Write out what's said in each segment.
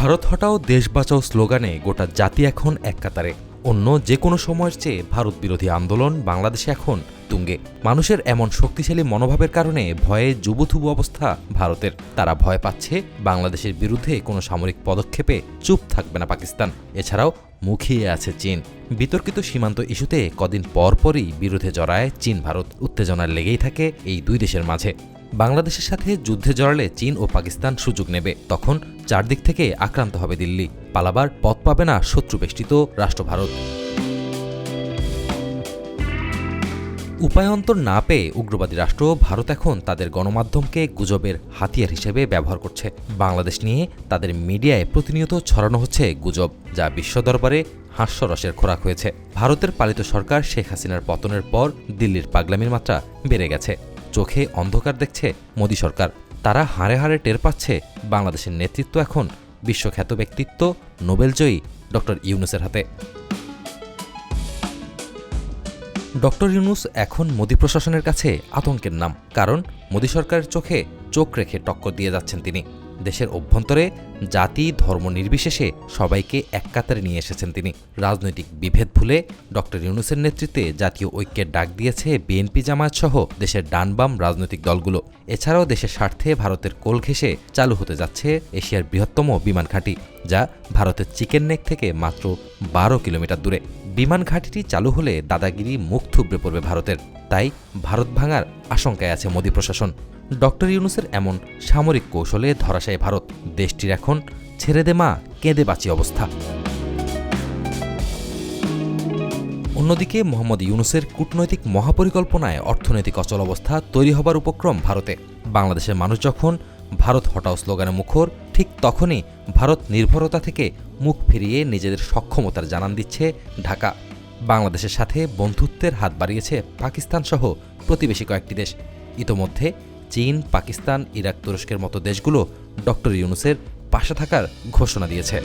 ভারত হটাও দেশ বাঁচাও স্লোগানে গোটা জাতি এখন এক কাতারে। অন্য যে কোনো সময়ের চেয়ে ভারত বিরোধী আন্দোলন বাংলাদেশে এখন তুঙ্গে। মানুষের এমন শক্তিশালী মনোভাবের কারণে ভয়ে যুবথুবু অবস্থা ভারতের। তারা ভয় পাচ্ছে বাংলাদেশের বিরুদ্ধে কোনো সামরিক পদক্ষেপে চুপ থাকবে না পাকিস্তান। এছাড়াও মুখিয়ে আছে চীন। বিতর্কিত সীমান্ত ইস্যুতে কদিন পরপরই বিরোধে জড়ায় চীন ভারত উত্তেজনা লেগেই থাকে এই দুই দেশের মাঝে। বাংলাদেশের সাথে যুদ্ধে জড়ালে চীন ও পাকিস্তান সুযোগ নেবে। তখন চারদিক থেকে আক্রান্ত হবে দিল্লি। পালাবার পথ পাবে না শত্রুবেষ্টিত রাষ্ট্র ভারত। উপায়ন্তর না পেয়ে উগ্রবাদী রাষ্ট্র ভারত এখন তাদের গণমাধ্যমকে গুজবের হাতিয়ার হিসেবে ব্যবহার করছে। বাংলাদেশ নিয়ে তাদের মিডিয়ায় প্রতিনিয়ত ছড়ানো হচ্ছে গুজব, যা বিশ্ব দরবারে হাস্যরসের খোরাক হয়েছে। ভারতের পালিত সরকার শেখ হাসিনার পতনের পর দিল্লির পাগলামির মাত্রা বেড়ে গেছে। চোখে অন্ধকার দেখছে মোদী সরকার। তারা হাড়ে হাড়ে টের পাচ্ছে বাংলাদেশের নেতৃত্ব এখন বিশ্বখ্যাত ব্যক্তিত্ব, নোবেলজয়ী ডক্টর ইউনুসের হাতে। ডক্টর ইউনুস এখন মোদী প্রশাসনের কাছে আতঙ্কের নাম, কারণ মোদী সরকারের চোখে চোখ রেখে টক্কর দিয়ে যাচ্ছেন তিনি। দেশের অভ্যন্তরে জাতি, ধর্ম নির্বিশেষে সবাইকে এক কাতারে নিয়ে এসেছেন তিনি। রাজনৈতিক বিভেদ ভুলে ডক্টর ইউনুসের নেতৃত্বে জাতীয় ঐক্যের ডাক দিয়েছে বিএনপি জামায়াত সহ দেশের ডানবাম রাজনৈতিক দলগুলো। এছাড়াও দেশের স্বার্থে ভারতের কোল ঘেঁষে চালু হতে যাচ্ছে এশিয়ার বৃহত্তম বিমান ঘাঁটি, যা ভারতের চিকেন নেক থেকে মাত্র বারো কিলোমিটার দূরে। বিমান ঘাঁটিটি চালু হলে দাদাগিরি মুখ থুবড়ে পড়বে ভারতের। তাই ভারত ভাঙার আশঙ্কায় আছে মোদী প্রশাসন। ডক্টর ইউনুসের এমন সামরিক কৌশলে ধরাশায় ভারত, দেশটির এখন ছেড়ে দে মা, কেঁদে বাঁচি অবস্থা। অন্যদিকে মোহাম্মদ ইউনুসের কূটনৈতিক মহাপরিকল্পনায় অর্থনৈতিক অচল অবস্থা তৈরি হবার উপক্রম ভারতে। বাংলাদেশের মানুষ যখন ভারত হটাও স্লোগানে মুখর, ঠিক তখনই ভারত নির্ভরতা থেকে মুখ ফিরিয়ে নিজেদের সক্ষমতার জানান দিচ্ছে ঢাকা। বাংলাদেশের সাথে বন্ধুত্বের হাত বাড়িয়েছে পাকিস্তান সহ প্রতিবেশী কয়েকটি দেশ। ইতোমধ্যে চীন, পাকিস্তান, ইরাক তুরস্কের মতো দেশগুলো ডক্টর ইউনুসের পাশে থাকার ঘোষণা দিয়েছে।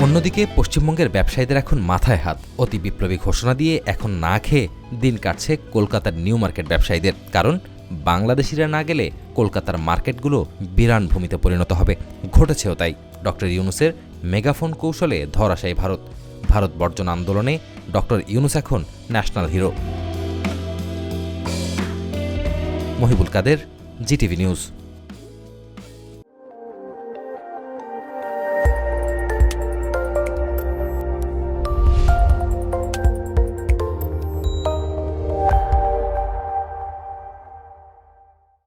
অন্যদিকে পশ্চিমবঙ্গের ব্যবসায়ীদের এখন মাথায় হাত। অতি বিপ্লবী ঘোষণা দিয়ে এখন না খেয়ে দিন কাটছে কলকাতার নিউ মার্কেট ব্যবসায়ীদের। কারণ, বাংলাদেশিরা না গেলে কলকাতার মার্কেটগুলো বিরান ভূমিতে পরিণত হবে। ঘটেছেও তাই। ডক্টর ইউনুসের মেগাফোন কৌশলে ধরাশায়ী ভারত। ভারত বর্জন আন্দোলনে ডক্টর ইউনুস এখন national hero. Mohibul Kader GTV news.